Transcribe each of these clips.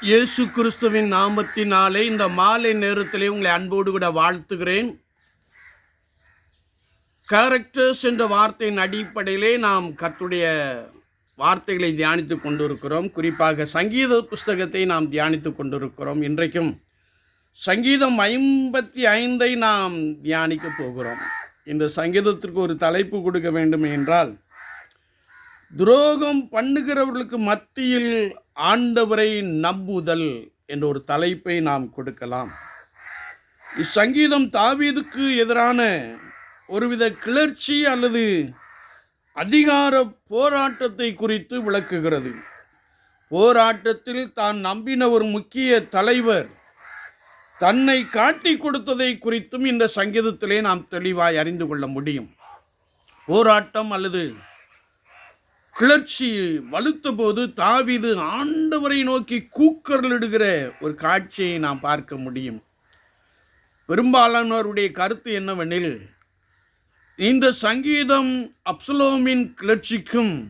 இயேசு கிறிஸ்துவின் நாமத்தினாலே இந்த மாலை நேரத்திலே உங்களை அன்போடு கூட வாழ்த்துகிறேன். கேரக்டர்ஸ் என்ற வார்த்தையின் அடிப்படையிலே நாம் கத்துடைய வார்த்தைகளை தியானித்து கொண்டிருக்கிறோம். குறிப்பாக சங்கீத புஸ்தகத்தை நாம் தியானித்து கொண்டிருக்கிறோம். இன்றைக்கும் சங்கீதம் ஐம்பத்தி ஐந்தை நாம் தியானிக்க போகிறோம். இந்த சங்கீதத்திற்கு ஒரு தலைப்பு கொடுக்க வேண்டும் என்றால் துரோகம் பண்ணுகிறவர்களுக்கு மத்தியில் ஆண்டவரை நம்புதல் என்ற ஒரு தலைப்பை நாம் கொடுக்கலாம். இச்சங்கீதம் தாவீதுக்கு எதிரான ஒருவித கிளர்ச்சி அல்லது அதிகார போராட்டத்தை குறித்து விளக்குகிறது. போராட்டத்தில் தான் நம்பின ஒரு முக்கிய தலைவர் தன்னை காட்டி கொடுத்ததை குறித்தும் இந்த சங்கீதத்திலே நாம் தெளிவாய் அறிந்து கொள்ள முடியும். போராட்டம் அல்லது கிளர்ச்சி வலுத்த போது தாவிது ஆண்டவரை நோக்கி கூக்கரலிடுகிற ஒரு காட்சியை நாம் பார்க்க முடியும். பெரும்பாலானோருடைய கருத்து என்னவெனில் இந்த சங்கீதம் அப்சலோமின் கிளர்ச்சிக்கும்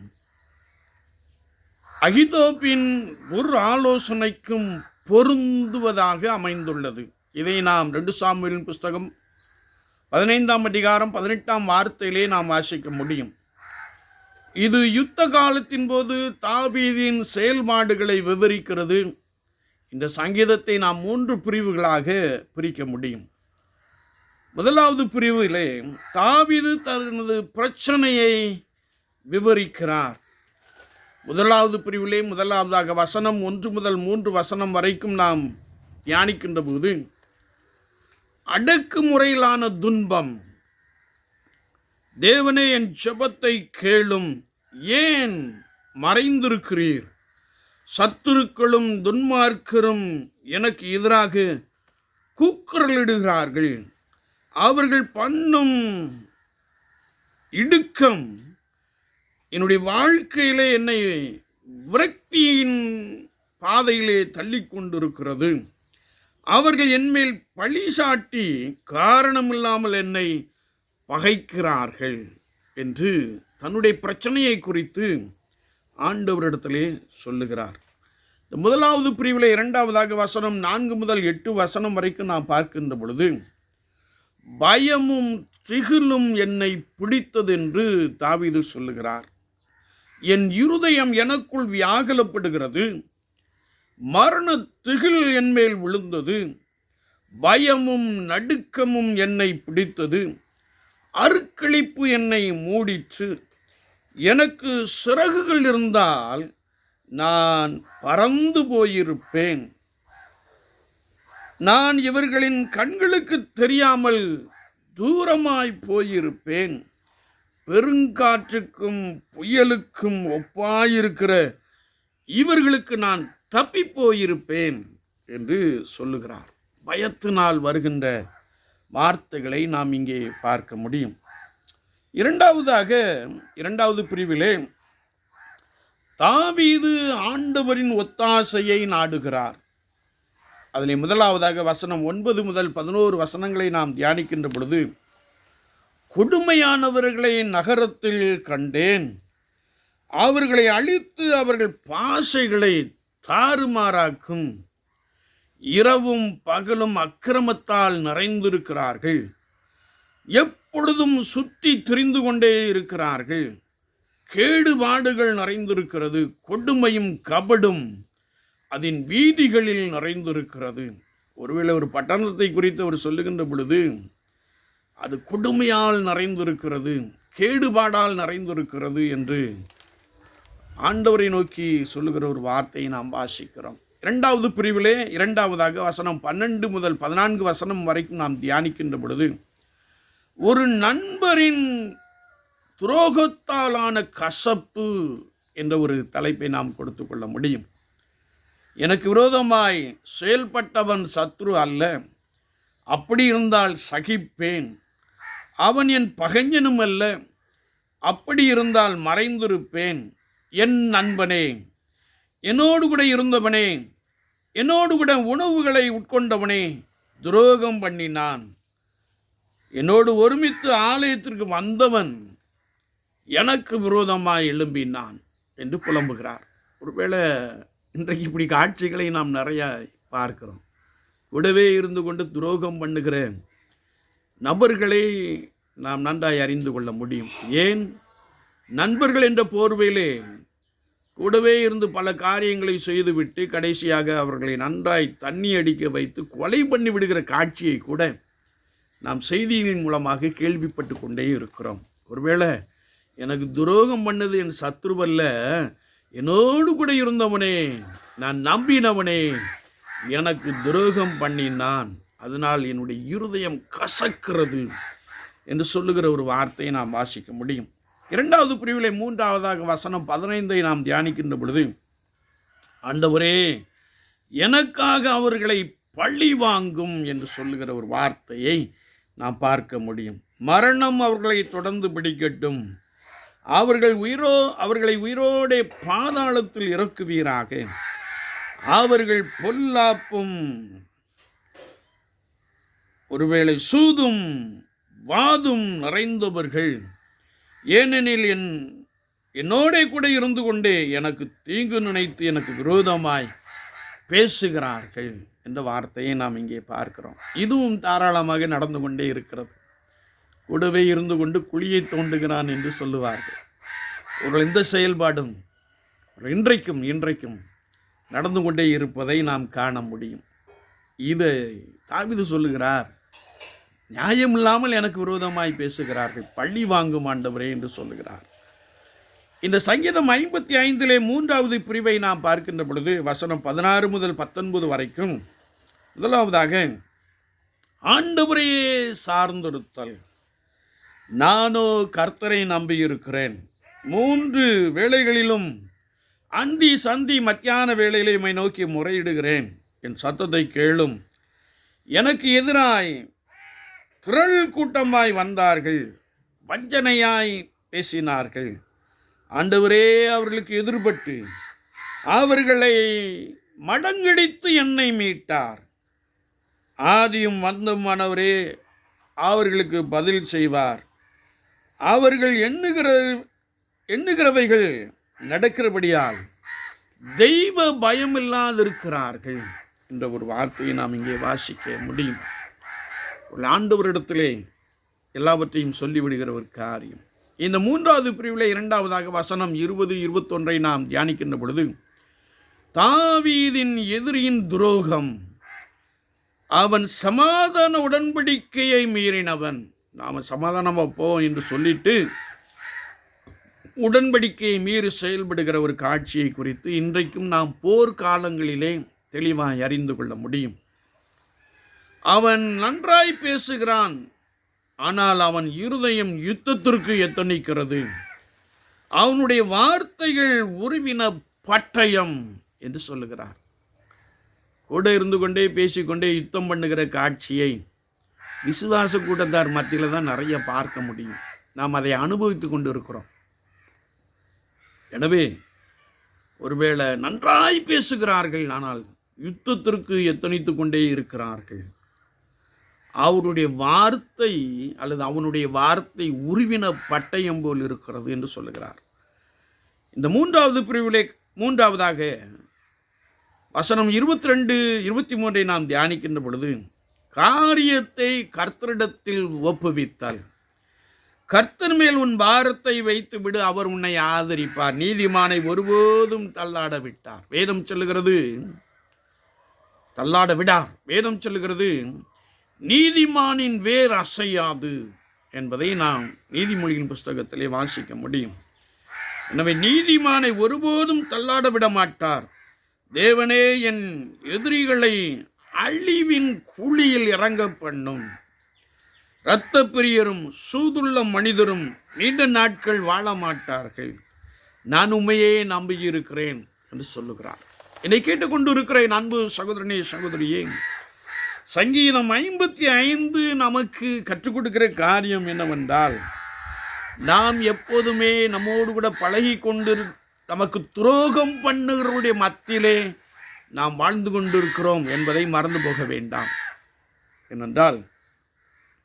அகிதோப்பின் ஒரு ஆலோசனைக்கும் பொருந்துவதாக அமைந்துள்ளது. இதை நாம் ரெண்டு சாமியின் புஸ்தகம் பதினைந்தாம் அதிகாரம் பதினெட்டாம் வார்த்தையிலே நாம் வாசிக்க முடியும். இது யுத்த காலத்தின் போது தாபீதின் செயல்பாடுகளை விவரிக்கிறது. இந்த சங்கீதத்தை நாம் மூன்று பிரிவுகளாக பிரிக்க முடியும். முதலாவது பிரிவிலே தாவிது தனது பிரச்சனையை விவரிக்கிறார். முதலாவது பிரிவிலே முதலாவதாக வசனம் ஒன்று முதல் மூன்று வசனம் வரைக்கும் நாம் தியானிக்கின்ற போது அடக்குமுறையிலான துன்பம் தேவனே என் செபத்தை கேளும். ஏன் மறைந்திருக்கிறீர்? சத்துருக்களும் துன்மார்க்கரும் எனக்கு எதிராக கூக்குரலிடுகிறார்கள். அவர்கள் பண்ணும் இடுக்கம் என்னுடைய வாழ்க்கையிலே என்னை விரக்தியின் பாதையிலே தள்ளி கொண்டிருக்கிறது. அவர்கள் என்மேல் பழி சாட்டி காரணமில்லாமல் என்னை பகைக்கிறார்கள் என்று தன்னுடைய பிரச்சனையை குறித்து ஆண்டவரிடத்திலே சொல்லுகிறார். இந்த முதலாவது பிரிவில் இரண்டாவதாக வசனம் நான்கு முதல் எட்டு வசனம் வரைக்கும் நான் பார்க்கின்ற பொழுது பயமும் திகிலும் என்னை பிடித்தது என்று தாவிது சொல்லுகிறார். என் இருதயம் எனக்குள் வியாகலப்படுகிறது மரண திகில் என்மேல் விழுந்தது பயமும் நடுக்கமும் என்னை பிடித்தது கிழிப்பு என்னை மூடிற்று. எனக்கு சிறகுகள் இருந்தால் நான் பறந்து போயிருப்பேன். நான் இவர்களின் கண்களுக்கு தெரியாமல் தூரமாய் போயிருப்பேன். பெருங்காற்றுக்கும் புயலுக்கும் ஒப்பாயிருக்கிற இவர்களுக்கு நான் தப்பி போயிருப்பேன் என்று சொல்லுகிறார். பயத்தினால் வருகின்ற வார்த்தைகளை நாம் இங்கே பார்க்க முடியும். இரண்டாவதாக இரண்டாவது பிரிவிலே தாவீது ஆண்டவரின் ஒத்தாசையை நாடுகிறார். அதில் முதலாவதாக வசனம் ஒன்பது முதல் பதினோரு வசனங்களை நாம் தியானிக்கின்ற பொழுது கொடுமையானவர்களை நகரத்தில் கண்டேன். அவர்களை அழித்து அவர்கள் பாசைகளை தாறுமாறாக்கும் இரவும் பகலும் அக்கிரமத்தால் நிறைந்திருக்கிறார்கள். எப் எப்பொழுதும் சுற்றி திரிந்து கொண்டே இருக்கிறார்கள். கேடுபாடுகள் நிறைந்திருக்கிறது கொடுமையும் கபடும் அதன் வீதிகளில் நிறைந்திருக்கிறது. ஒருவேளை ஒரு பட்டணத்தை குறித்து அவர் சொல்லுகின்ற பொழுது அது கொடுமையால் நிறைந்திருக்கிறது கேடுபாடால் நிறைந்திருக்கிறது என்று ஆண்டவரை நோக்கி சொல்லுகிற ஒரு வார்த்தையை நாம் வாசிக்கிறோம். இரண்டாவது பிரிவிலே இரண்டாவதாக வசனம் பன்னெண்டு முதல் பதினான்கு வசனம் வரைக்கும் நாம் தியானிக்கின்ற பொழுது ஒரு நண்பரின் துரோகத்தாலான கசப்பு என்ற ஒரு தலைப்பை நாம் கொடுத்து கொள்ள முடியும். எனக்கு விரோதமாய் செயல்பட்டவன் சத்ரு அல்ல. அப்படி இருந்தால் சகிப்பேன். அவன் என் பகைஞனும் அல்ல. அப்படி இருந்தால் மறைந்திருப்பேன். என் நண்பனே என்னோடு கூட இருந்தவனே என்னோடு கூட உணவுகளை உட்கொண்டவனே துரோகம் பண்ணினான். என்னோடு ஒருமித்து ஆலயத்திற்கு வந்தவன் எனக்கு விரோதமாக எழும்பினான் என்று புலம்புகிறார். ஒருவேளை இன்றைக்கு இப்படி காட்சிகளை நாம் நிறையா பார்க்கிறோம். கூடவே இருந்து கொண்டு துரோகம் பண்ணுகிற நபர்களை நாம் நன்றாய் அறிந்து கொள்ள முடியும். ஏன்? நண்பர்கள் என்ற போர்வையிலே கூடவே இருந்து பல காரியங்களை செய்துவிட்டு கடைசியாக அவர்களை நன்றாய் தண்ணி அடிக்க வைத்து கொலை பண்ணி விடுகிற காட்சியை கூட நாம் செய்திகளின் மூலமாக கேள்விப்பட்டு கொண்டே இருக்கிறோம். ஒருவேளை எனக்கு துரோகம் பண்ணது என் சத்ருவல்ல என்னோடு கூட இருந்தவனே நான் நம்பினவனே எனக்கு துரோகம் பண்ணினான். அதனால் என்னுடைய இருதயம் கசக்கிறது என்று சொல்லுகிற ஒரு வார்த்தையை நாம் வாசிக்க முடியும். இரண்டாவது பிரிவிலை மூன்றாவதாக வசனம் பதினைந்தை நாம் தியானிக்கின்ற பொழுது ஆண்டவரே எனக்காக அவர்களை பழி வாங்கும் என்று சொல்லுகிற ஒரு வார்த்தையை நாம் பார்க்க முடியும். மரணம் அவர்களை தொடர்ந்து பிடிக்கட்டும். அவர்கள் உயிரோ அவர்களை உயிரோடே பாதாளத்தில் இறக்குவீராக. அவர்கள் பொல்லாப்பும் ஒருவேளை சூதும் வாதும் நிறைந்தவர்கள். ஏனெனில் என் என்னோட கூட இருந்து கொண்டே எனக்கு தீங்கு நினைத்து எனக்கு விரோதமாய் பேசுகிறார்கள். என்ற வார்த்தையை நாம் இங்கே பார்க்கிறோம். இதுவும் தாராளமாக நடந்து கொண்டே இருக்கிறது. கூடவே இருந்து கொண்டு குழியை தோண்டுகிறான் என்று சொல்லுவார்கள். ஒரு எந்த செயல்பாடும் இன்றைக்கும் இன்றைக்கும் நடந்து கொண்டே இருப்பதை நாம் காண முடியும். இது தாவிது சொல்லுகிறார். நியாயம் இல்லாமல் எனக்கு விரோதமாய் பேசுகிறார்கள். பள்ளி வாங்கும் ஆண்டவரே என்று சொல்லுகிறார். இந்த சங்கீதம் ஐம்பத்தி ஐந்திலே மூன்றாவது பிரிவை நாம் பார்க்கின்ற பொழுது வசனம் பதினாறு முதல் பத்தொன்பது வரைக்கும் முதலாவதாக ஆண்டவரையே சார்ந்திருத்தல் நானோ கர்த்தரை நம்பியிருக்கிறேன். மூன்று வேளைகளிலும் அந்தி சந்தி மத்தியான வேளையிலே உம்மை நோக்கி முறையிடுகிறேன். என் சத்தத்தை கேளும். எனக்கு எதிராய் திரள் கூட்டமாய் வந்தார்கள். வஞ்சனையாய் பேசினார்கள். ஆண்டவரே அவர்களுக்கு எதிர்பட்டு அவர்களை மடங்கடித்து என்னை மீட்டார். ஆதியும் வந்தமானவரே அவர்களுக்கு பதில் செய்வார். அவர்கள் எண்ணுகிற எண்ணுகிறவைகள் நடக்கிறபடியால் தெய்வ பயமில்லாதிருக்கிறார்கள் என்ற ஒரு வார்த்தையை நாம் இங்கே வாசிக்க முடியும். ஒரு ஆண்டவரிடத்திலே எல்லாவற்றையும் சொல்லிவிடுகிற ஒரு காரியம். இந்த மூன்றாவது பிரிவில் இரண்டாவதாக வசனம் இருபது இருபத்தொன்றை நாம் தியானிக்கின்ற பொழுது தாவீதின் எதிரியின் துரோகம் அவன் சமாதான உடன்படிக்கையை மீறினவன். நாம் சமாதானமாக போவோம் என்று சொல்லிட்டு உடன்படிக்கையை மீறி செயல்படுகிற ஒரு காட்சியை குறித்து இன்றைக்கும் நாம் போர்க்காலங்களிலே தெளிவாய் அறிந்து கொள்ள முடியும். அவன் நன்றாய் பேசுகிறான். ஆனால் அவன் இருதயம் யுத்தத்திற்கு எத்தனிக்கிறது அவனுடைய வார்த்தைகள் உருவின பட்டயம் என்று சொல்லுகிறார். கூட இருந்து கொண்டே பேசிக்கொண்டே யுத்தம் பண்ணுகிற காட்சியை விசுவாச கூட்டத்தார் மத்தியில் தான் நிறைய பார்க்க முடியும். நாம் அதை அனுபவித்து கொண்டு இருக்கிறோம் எனவே ஒருவேளை நன்றாய் பேசுகிறார்கள் ஆனால் யுத்தத்திற்கு எத்தனித்து கொண்டே இருக்கிறார்கள்? அவருடைய வார்த்தை அல்லது அவனுடைய வார்த்தை உருவின பட்டயம் போல் இருக்கிறது என்று சொல்லுகிறார். இந்த மூன்றாவது பிரிவிலே மூன்றாவதாக வசனம் இருபத்தி ரெண்டு இருபத்தி மூன்றை நாம் தியானிக்கின்ற பொழுது காரியத்தை கர்த்தரிடத்தில் ஒப்புவித்தால். கர்த்தர் மேல் உன் பாரத்தை வைத்து விடு அவர் உன்னை ஆதரிப்பார். நீதிமானை ஒருபோதும் தள்ளாட விட்டார். வேதம் சொல்லுகிறது தள்ளாட விடார். வேதம் சொல்லுகிறது நீதிமானின் வேர் அசையாது என்பதை நாம் நீதிமொழியின் புஸ்தகத்திலே வாசிக்க முடியும். எனவே நீதிமானை ஒருபோதும் தள்ளாட விட மாட்டார். தேவனே என் எதிரிகளை அழிவின் குழியில் இறங்க பண்ணும். இரத்த பிரியரும் சூதுள்ள மனிதரும் நீண்ட நாட்கள் வாழ மாட்டார்கள். நான் உண்மையே நம்பியிருக்கிறேன் என்று சொல்லுகிறார். என்னை கேட்டுக்கொண்டு இருக்கிறேன் அன்பு சகோதரனே சகோதரியே சங்கீதம் ஐம்பத்தி ஐந்து நமக்கு கற்றுக் கொடுக்கிற காரியம் என்னவென்றால் நாம் எப்போதுமே நம்மோடு கூட பழகி கொண்டு நமக்கு துரோகம் பண்ணுகிறவருடைய மத்தியிலே நாம் வாழ்ந்து கொண்டிருக்கிறோம் என்பதை மறந்து போக வேண்டாம். ஏனென்றால்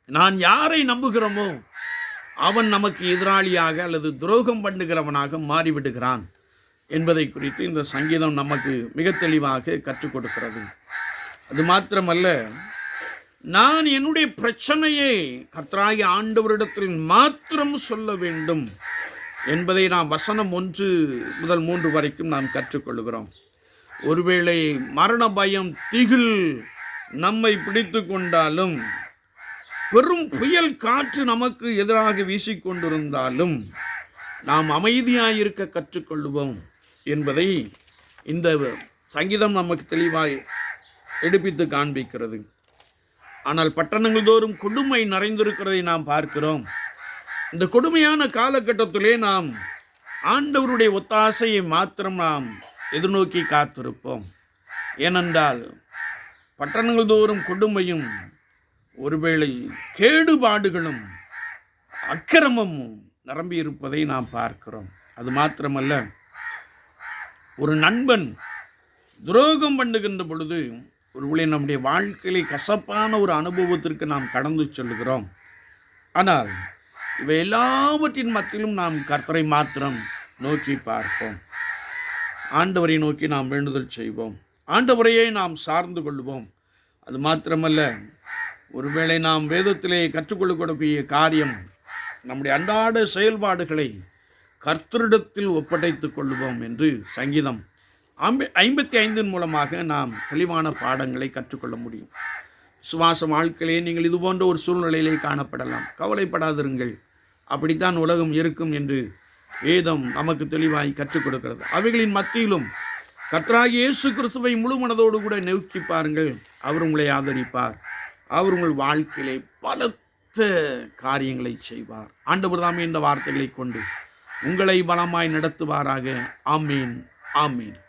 நான் யாரை நம்புகிறோமோ அவன் நமக்கு எதிராளியாக அல்லது துரோகம் பண்ணுகிறவனாக மாறிவிடுகிறான் என்பதை குறித்து இந்த சங்கீதம் நமக்கு மிக தெளிவாக கற்றுக் கொடுக்கிறது. அது மாத்திரமல்ல நான் என்னுடைய பிரச்சனையை கர்த்தராகிய ஆண்டவரிடத்தில் மாத்திரம் சொல்ல வேண்டும் என்பதை நாம் வசனம் ஒன்று முதல் மூன்று வரைக்கும் நாம் கற்றுக்கொள்கிறோம். ஒருவேளை மரண பயம் திகில் நம்மை பிடித்து கொண்டாலும் பெரும் புயல் காற்று நமக்கு எதிராக வீசிக்கொண்டிருந்தாலும் நாம் அமைதியாயிருக்க கற்றுக்கொள்வோம் என்பதை இந்த சங்கீதம் நமக்கு தெளிவாய் எடுப்பித்து காண்பிக்கிறது. ஆனால் பட்டணங்கள் தோறும் கொடுமை நிறைந்திருக்கிறதை நாம் பார்க்கிறோம். இந்த கொடுமையான காலகட்டத்திலே நாம் ஆண்டவருடைய ஒத்தாசையை மாத்திரம் நாம் எதிர்நோக்கி காத்திருப்போம். ஏனென்றால் பட்டணங்கள் தோறும் கொடுமையும் ஒருவேளை கேடுபாடுகளும் அக்கிரமமும் நிரம்பி இருப்பதை நாம் பார்க்கிறோம். அது மாத்திரமல்ல ஒரு நண்பன் துரோகம் பண்ணுகின்ற பொழுது ஒருவேளை நம்முடைய வாழ்க்கையிலே கசப்பான ஒரு அனுபவத்திற்கு நாம் கடந்து செல்கிறோம். ஆனால் இவை எல்லாவற்றின் மத்தியிலும் நாம் கர்த்தரை மாத்திரம் நோக்கி பார்ப்போம். ஆண்டவரை நோக்கி நாம் வேண்டுதல் செய்வோம். ஆண்டவரையே நாம் சார்ந்து கொள்வோம். அது மாத்திரமல்ல ஒருவேளை நாம் வேதத்திலே கற்றுக்கொள்ளக்கூடிய காரியம் நம்முடைய அன்றாட செயல்பாடுகளை கர்த்தரிடத்தில் ஒப்படைத்துக் கொள்வோம் என்று சங்கீதம் ஐம்ப ஐம்பத்தி ஐந்தின் மூலமாக நாம் தெளிவான பாடங்களை கற்றுக்கொள்ள முடியும். சுவாச வாழ்க்கையிலே நீங்கள் இது போன்ற ஒரு சூழ்நிலையிலே காணப்படலாம். கவலைப்படாதிருங்கள். அப்படித்தான் உலகம் இருக்கும் என்று வேதம் நமக்கு தெளிவாய் கற்றுக் கொடுக்கிறது. அவைகளின் மத்தியிலும் கர்த்தராகிய இயேசு கிறிஸ்துவை முழு மனதோடு கூட நோக்கி பாருங்கள். அவர் உங்களை ஆதரிப்பார். அவர் உங்கள் வாழ்க்கையிலே பலத்த காரியங்களை செய்வார். ஆண்டவர் தாமே இந்த வார்த்தைகளை கொண்டு உங்களை பலமாய் நடத்துவாராக. ஆமீன். ஆமீன்.